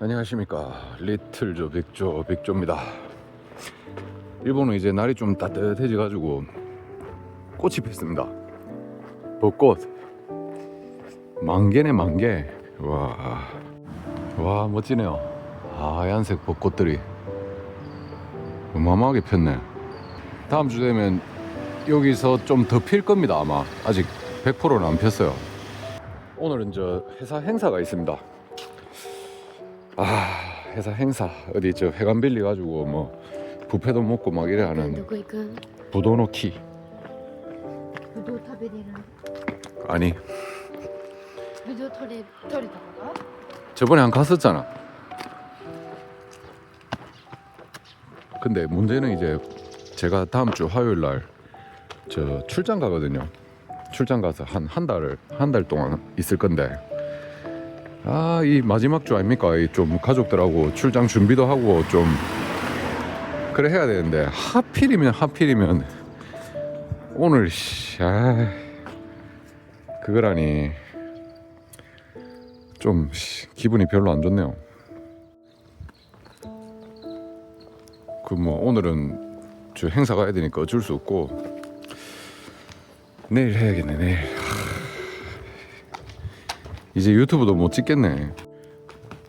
안녕하십니까. 리틀조 백조 백조입니다. 일본은 이제 날이 좀 따뜻해져 가지고 꽃이 폈습니다. 벚꽃. 만개네 만개. 와, 와 멋지네요. 하얀색 벚꽃들이 어마어마하게 폈네. 다음 주 되면 여기서 좀 더 필 겁니다 아마. 아직 100%는 안 폈어요. 오늘은 저 회사 행사가 있습니다 아 회사 행사 어디 저 회관 빌려 가지고 뭐 뷔페도 먹고 막 이래 ど 하는 こ行くん 부도노키 ぶどう食べれる 아니 ぶどう取れ取れたのか 저번에 한 갔었잖아 근데 문제는 이제 제가 다음 주 화요일 날 저 출장 가거든요 출장 가서 한 한 달을 한 달 동안 있을 건데 아 이 마지막 주 아닙니까 이좀 가족들하고 출장 준비도 하고 좀 그래 해야 되는데 하필이면 하필이면 오늘 씨, 아 그거라니 좀 씨, 기분이 별로 안 좋네요. 그 뭐 오늘은 저 행사 가야 되니까 어쩔 수 없고 내일 해야겠네 내일. 하, 이제 유튜브도 못 찍겠네.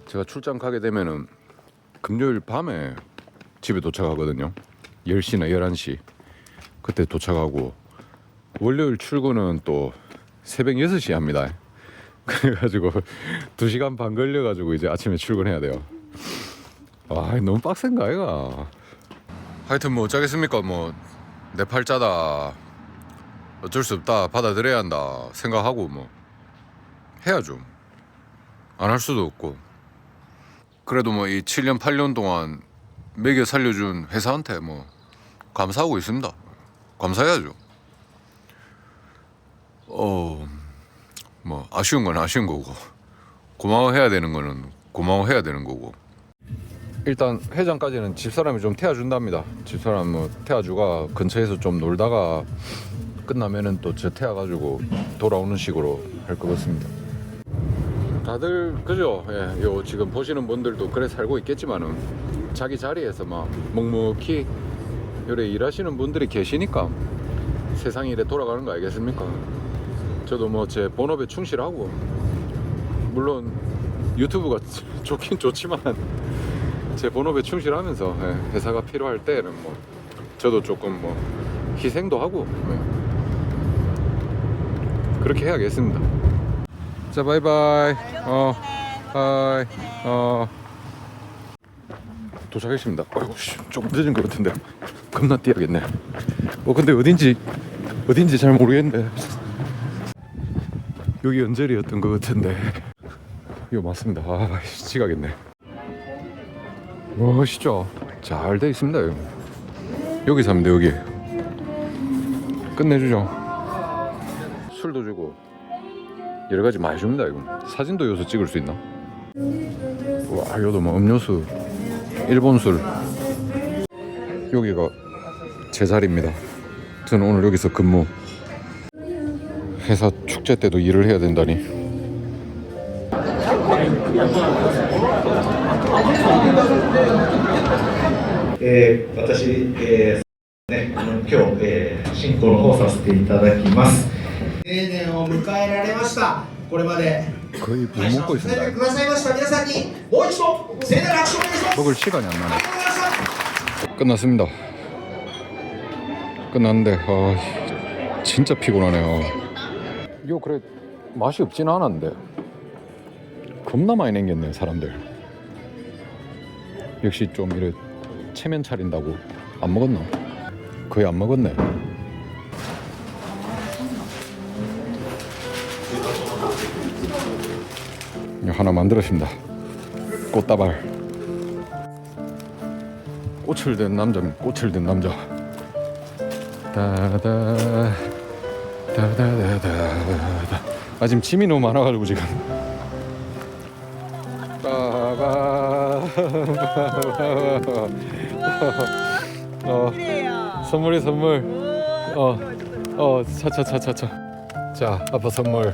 제가 출장 가게 되면은 금요일 밤에 집에 도착하거든요. 10시나 11시 그때 도착하고 월요일 출근은 또 새벽 6시에 합니다. 그래가지고 2시간 반 걸려가지고 이제 아침에 출근해야 돼요. 와 너무 빡센가 아이가. 하여튼 뭐 어쩌겠습니까 뭐 내 팔자다 어쩔 수 없다 받아들여야 한다 생각하고 뭐 해야죠. 안 할 수도 없고 그래도 뭐 이 7년 8년 동안 먹여 살려준 회사한테 뭐 감사하고 있습니다. 감사해야죠. 어, 뭐 아쉬운 건 아쉬운 거고 고마워해야 되는 거는 고마워해야 되는 거고 일단 회장까지는 집사람이 좀 태워준답니다 집사람 뭐 태워주가 근처에서 좀 놀다가 끝나면은 또 저 태워가지고 돌아오는 식으로 할 것 같습니다 다들 그죠 예, 요 지금 보시는 분들도 그래 살고 있겠지만은 자기 자리에서 막 묵묵히 요래 일하시는 분들이 계시니까 세상이 이래 돌아가는 거 알겠습니까 저도 뭐 제 본업에 충실하고 물론 유튜브가 좋긴 좋지만 제 본업에 충실하면서 예, 회사가 필요할 때는 뭐 저도 조금 뭐 희생도 하고 예, 그렇게 해야겠습니다. 자 바이바이. 어 바이. 어. 도착했습니다. 아이고 씨, 조금 늦은 것 같은데. 겁나 뛰어야겠네. 어 근데 어딘지 어딘지 잘 모르겠는데 여기 연젤이었던 것 같은데. 이거 맞습니다. 아 씨, 지가겠네. 멋있죠 잘돼 있습니다 여기. 여기 돼 여기. 끝내주죠. 술도 주고 여러 가지 많이 줍니다 이거 사진도 여기서 찍을 수 있나 와 여기도 뭐 음료수 일본 술 여기가 제 자리입니다 저는 오늘 여기서 근무 회사 축제 때도 일을 해야 된다니. えー私、えーね、あの今日、えー進行の方させていただきます。 定年を迎えられましたこれまで 거의 못 会社を 먹고 支えて 있습니다. くださいました皆さんにもう一度盛大な拍手をお願いします 먹을 시간이 안 あ 나네. りがとうございました 끝났습니다. 끝났는데 아 진짜 피곤하네요. 이거 그래 맛이 없진 않았는데 겁나 많이 남겼네 사람들. 역시 좀 이래 체면 차린다고 안 먹었나? 거의 안 먹었네. 하나 만들었습니다. 꽃다발. 꽃을 든 남자입니다. 꽃을 든 남자. 다다 다다다다다. 아 지금 짐이 너무 많아가지고 지금. 빠바. 어 선물이 선물. 어 어 차차차차차. 자 아빠 선물.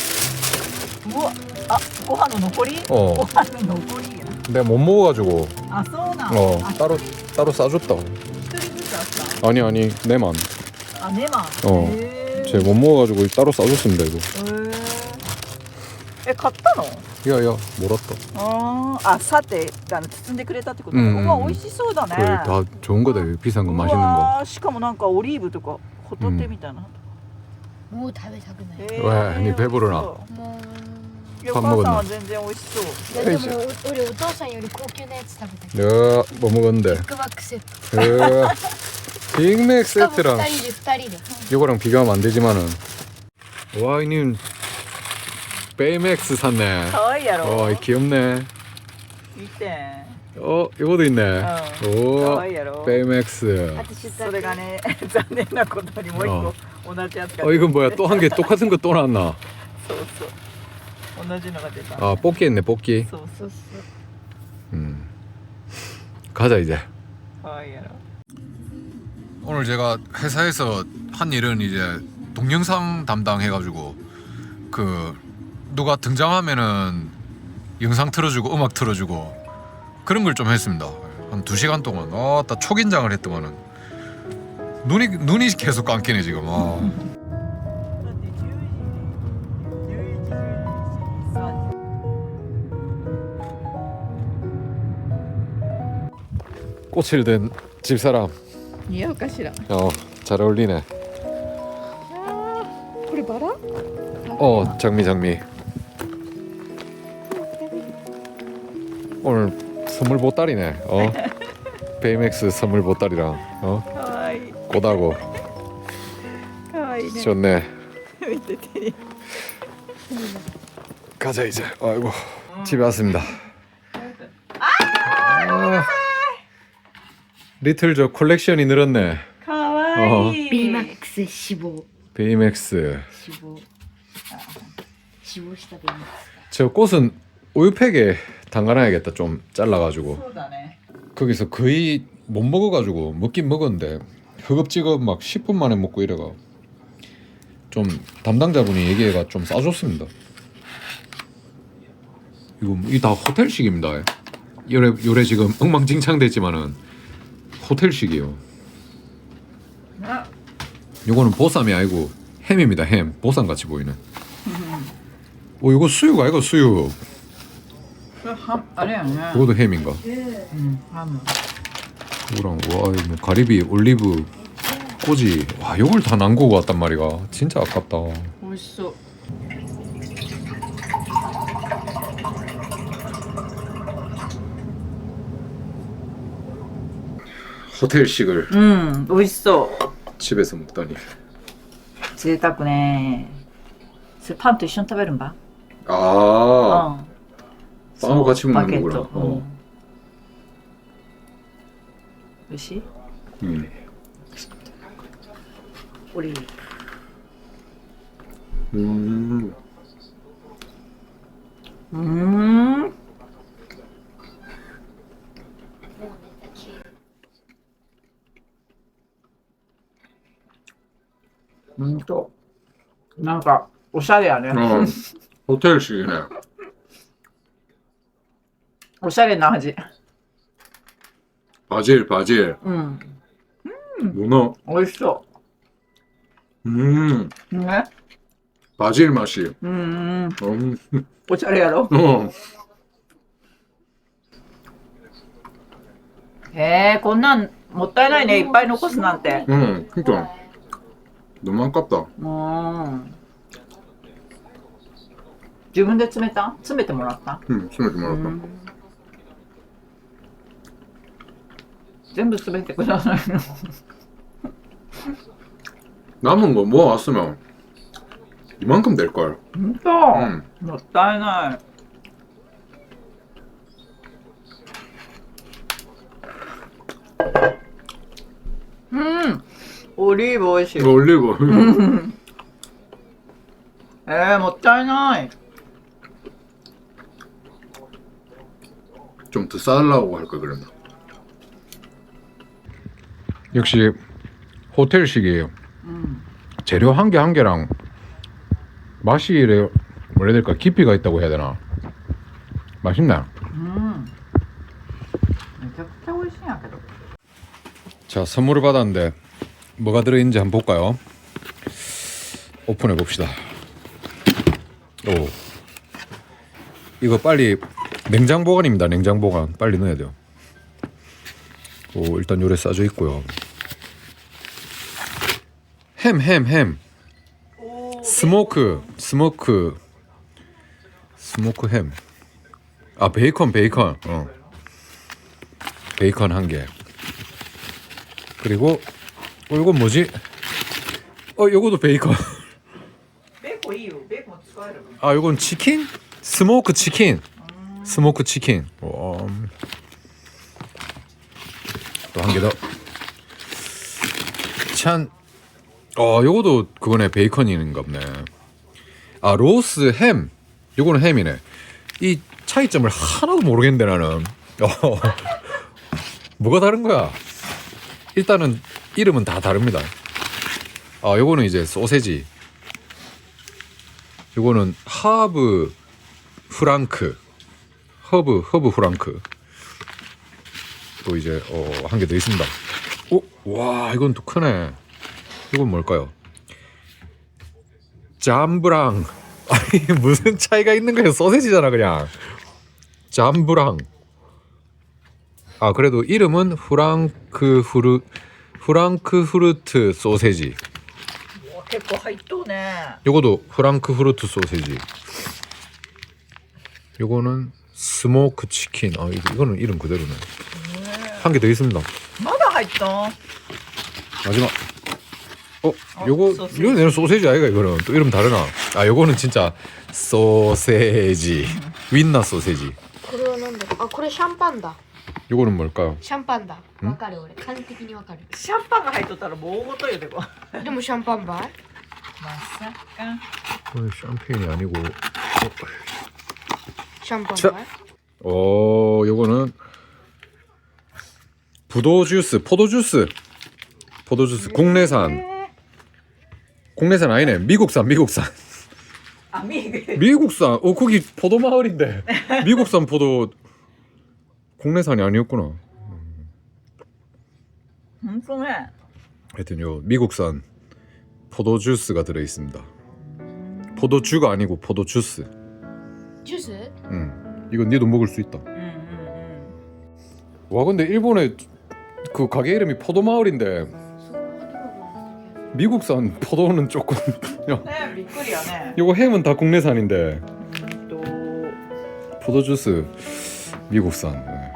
うわあご飯の残り 어 ご飯の残りや 내가 못 먹어가지고 あそうなん、 어 あ 따로 따로 싸줬다. 一人ずつあっ 아니 아니 내만 たあネマ어 へー 제 못 먹어가지고 따로 싸줬습니다 이거. へーえ買ったの 야야 몰았다. あーあさてあの包んでくれたってことね、ううんわ美味しそうだね 그래 다 좋은 거다 여기 비싼 거 맛있는 거. うわーしかもなんかオリーブとかホタテみたいな、もう食べたくないへー 왜? 니 배부르나? そう もいやお 밥 母 먹었나? さんは全然美味しそうういやでも俺お父さんより高級なやつ食べたけど 내가 뭐 먹었는데? ビッグマックセット 에, 빅맥 しかも 세트랑 2人で2人で 이거랑 비교하면 안 되지만은 와 이님 베이맥스 샀네. 可愛いやろ 어 귀엽네. 見て 어 이거도 있네. うん可 오 愛いやろ 베이맥스. 私それがね残念なことにもう一個同じやつが 어 이건 뭐야 또 한 개 똑같은 거 또 나왔나? そうそう 同じのが出た 아 뽑기 했네 뽑기. そうそうそう 음. 가자 이제. 可愛いやろ 오늘 제가 회사에서 한 일은 이제 동영상 담당해가지고 그 누가 등장하면은 영상 틀어주고 음악 틀어주고 그런 걸 좀 했습니다. 한 두 시간 동안 아따 초긴장을 했더만은 눈이 눈이 계속 감기네 지금. 아. 꽃을 든 집사람. 예, 이해할 까시라. 어, 잘 어울리네. 아, 그래 봐라. 어, 장미 장미. 오늘 선물 보따리네. 어. 베이맥스 선물 보따리랑 어. 아이, 꽃하고 아이네. 좋네. 가자 이제. 아이고. 집에 왔습니다. 리틀 저 콜렉션이 늘었네. かわいい B マックス死亡 베이맥스. 死亡死亡した B マック 저 꽃은 우유팩에 담가놔야겠다. 좀 잘라가지고. そうだね 거기서 거의 못 먹어가지고 먹긴 먹었는데 허겁지겁 막 10분 만에 먹고 이래가 좀 담당자분이 얘기해가 좀 싸줬습니다. 이거 이 다 호텔식입니다. 요래 요래 지금 엉망진창 됐지만은 호텔식이요. 아. 요거는 보쌈이 아니고 햄입니다. 햄. 보쌈 같이 보이는. 오, 요거 수육 아이고 수육. 그함 아니 아니. 그것도 햄인가? 예. 응, 함. 이거랑 와뭐 가리비, 올리브, 꼬지. 와, 요걸 다 남고 왔단 말이가. 진짜 아깝다. 맛있어. 호텔식을 うん美味しそう 집에서 먹다니. 贅沢ねそれパンと一緒に食べるんば 아, うん 빵하고 같이 バ 먹는 ケッ 거구나. ト、うん 어. 美味しい 음. オリーブ 음. か、おしゃれやね。うん。ホテルシーね。おしゃれな味。バジルバジル。うん。うん、美味しそうん。う。ね。バジルマシ。うんうん。うん。おしゃれやろ？うん。へえ、こんなん、もったいないね。いっぱい残すなんて。うん。ちっと、どまんかった。うん。自分で詰めた詰めてもらった 음, 숨을 좀 알았다. うん全部詰めてくださいよ 남은 거 모아왔으면 이만큼 될걸. 本当、 음. もったいない うんオリーブ美味しい 올리브 えー、もったいない 좀 더 싸달라고 할 걸 그랬나? 역시 호텔식이에요. 음. 재료 한 개 한 개랑 맛이 이래 뭐라 해야 될까 깊이가 있다고 해야 되나? 맛있나? 음. 자 선물을 받았는데 뭐가 들어있는지 한번 볼까요? 오픈해 봅시다. 오 이거 빨리 냉장 보관입니다. 냉장 보관 빨리 넣어야 돼요. 오, 일단 요래 싸져 있고요. 햄, 햄, 햄. 스모크, 스모크, 스모크 햄. 아 베이컨, 베이컨. 어. 베이컨 한 개. 그리고 어, 이건 뭐지? 어, 요것도 베이컨. 아, 이건 치킨? 스모크 치킨. 스모크 치킨. 또 한 개 더. 찬. 어 요거도 그거네 베이컨인가 보네. 아 로스 햄. 요거는 햄이네. 이 차이점을 하나도 모르겠는데 나는. 어. 뭐가 다른 거야? 일단은 이름은 다 다릅니다. 아 요거는 이제 소세지. 요거는 하브 프랑크 허브 허브 프랑크 또 이제 어, 한 개 더 있습니다 오, 와 이건 또 크네 이건 뭘까요 잠브랑 아니 무슨 차이가 있는 거야 소세지잖아 그냥 잠브랑 아 그래도 이름은 프랑크 후르 프랑크 후르트 소세지 うわ結構入っとうね 요거도 프랑크 후르트 소세지. 요거는 스모크 치킨. 아 이거, 이거는 이름 그대로네. 한 개 더 있습니다. まだ入っとん 마지막. 어, 어, 요거 소세지. 이거 내는 소세지 아이가 이거는 또 이름 다르나? 아 요거는 진짜 소세지. 윈나 소세지. これはなんだろうあこれシャンパンだ 요거는 뭘까요? シャンパンだんわかる俺完璧にわかるシャンパンが入っとったらもう大ごとよでもまでもシャンパンバーさか 이건 샴페인이 아니고.シ 다시 한 번만. 어, 요거는 부도 주스, 포도 주스. 포도 주스 네. 국내산. 국내산 아니네. 미국산, 미국산. 아, 미 미국산. 어, 거기 포도 마을인데. 미국산 포도 국내산이 아니었구나. 엄청해. 하여튼 요 미국산 포도 주스가 들어 있습니다. 포도주가 아니고 포도 주스. ジュース 음. 이건 니도 먹을 수 있다. うんうんうん 와 근데 일본에 그 가게 이름이 포도 마을인데 そう 미국산 포도는 조금 ねびっくりやね 요거 햄은 다 국내산인데 うんと 포도 주스 미국산. 네.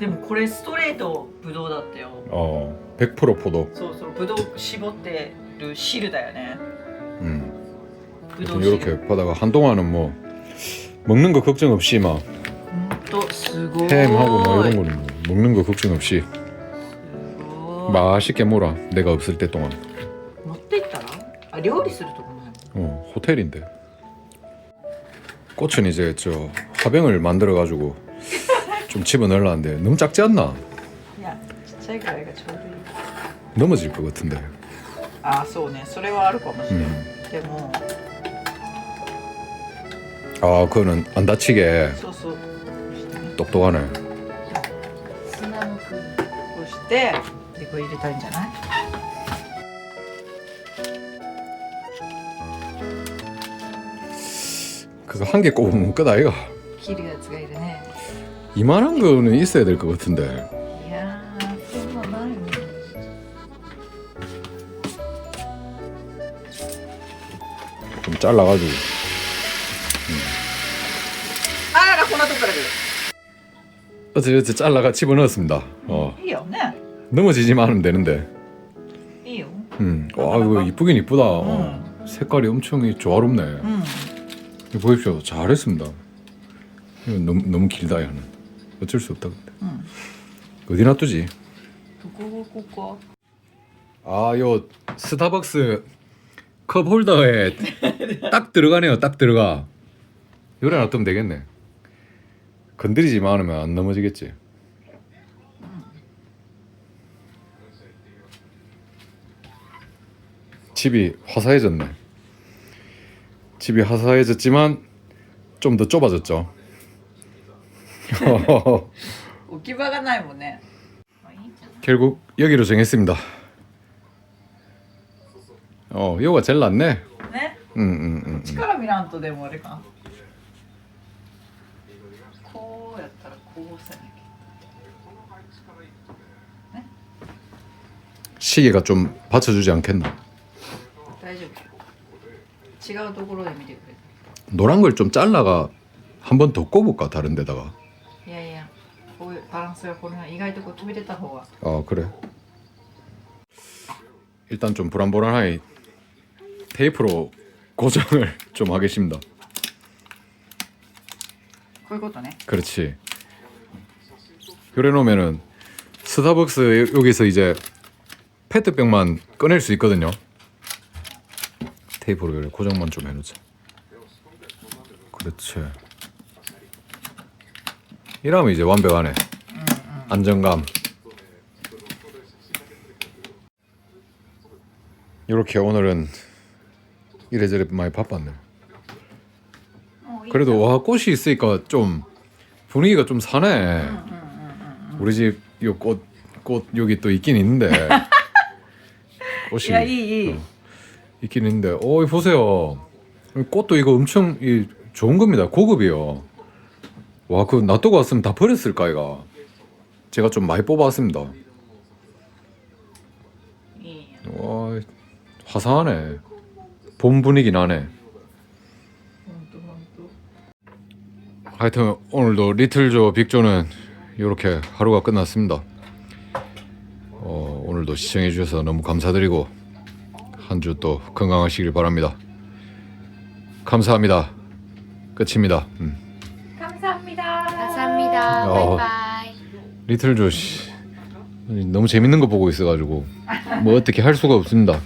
でもこれストレートブドウだったよ 어, 100% 포도. そうそうブドウ絞ってる汁だよね 음. ブドウ 하여튼 汁 이렇게 바다가 한동안은 뭐 먹는 거 걱정 없이 막 ほんとすごい 햄하고 뭐 이런 거는 뭐 먹는 거 걱정 없이 すごい 맛있게 몰아. 내가 없을 때 동안. 持って行ったらあ料理するとこない 어, 호텔인데. 꽃은 이제 저 화병을 만들어 가지고 좀 집어 넣으려는데 너무 작지 않나? いやちっちゃいぐらいがちょうどいい 넘어질 것 같은데. ああそうねそれはあるかもしれない、 음. でも 아, 그거는 안 다치게 そうそうこうしてね 똑똑하네. 砂の国こうしてでこれ入れたいんじゃない 그거 한 개 꼽으면 끝 아이가. 切るやつがいるね 이만한 거는 있어야 될 것 같은데. いやーそんなないね 좀 잘라가지고. 어찌어찌 잘라가 집어넣었습니다. 어, 이게 네. 넘어지지만 하면 되는데. 이유. 음. 와 이거 이쁘긴 이쁘다. 어. 색깔이 엄청 이 조화롭네. 음. 보십시오. 잘했습니다. 너무, 너무 길다 이거는. 어쩔 수 없다 근데. 음. 어디 놔두지? 꾸꾸꾸꾸. 아, 요 스타벅스 컵 홀더에 딱 들어가네요. 딱 들어가. 요래 놔두면 되겠네. 건드리지만 않으면 안 넘어지겠지. 집이 화사해졌네. 집이 화사해졌지만 좀 더 좁아졌죠. 置き場がないもんねまあいいんじゃない 결국 여기로 정했습니다. 어, 요가 제일 낫네. ね 응, 응, 응, 응. 力見らんとでもあれか 시계가 좀 받쳐주지 않겠나? 지가 도구로 내밀이 그래. 노란 걸 좀 잘라가 한 번 더 꼽을까 다른 데다가. 야야. 바람스가 고르면 이가이도 고 투비됐다 호가. 아 그래. 일단 좀 불안불안하게 테이프로 고정을 좀 하겠습니다. 그것도네. 그렇지. 그래 놓으면은 스타벅스 여기서 이제 페트병만 꺼낼 수 있거든요. 테이프로 여기 고정만 좀 해놓자. 그렇지. 이러면 이제 완벽하네. 안정감. 이렇게 오늘은 이래저래 많이 바빴네. 그래도 와 꽃이 있으니까 좀 분위기가 좀 사네. 우리 집 요 꽃 꽃 여기 또 있긴 있는데. 꽃이. 야, 이, 이. 어, 있긴 있는데. 오 보세요. 꽃도 이거 엄청 이, 좋은 겁니다. 고급이요. 와 그 놔두고 왔으면 다 버렸을까 이거. 제가 좀 많이 뽑아왔습니다. 예. 와 화사하네. 봄 분위기 나네. 어, 하여튼 오늘도 리틀조 빅조는 이렇게 하루가 끝났습니다. 어, 오늘도 시청해 주셔서 너무 감사드리고 한 주 또 건강하시길 바랍니다. 감사합니다. 끝입니다. 음. 감사합니다 감사합니다. 어. 바이바이. 리틀 조 씨 너무 재밌는 거 보고 있어가지고 뭐 어떻게 할 수가 없습니다.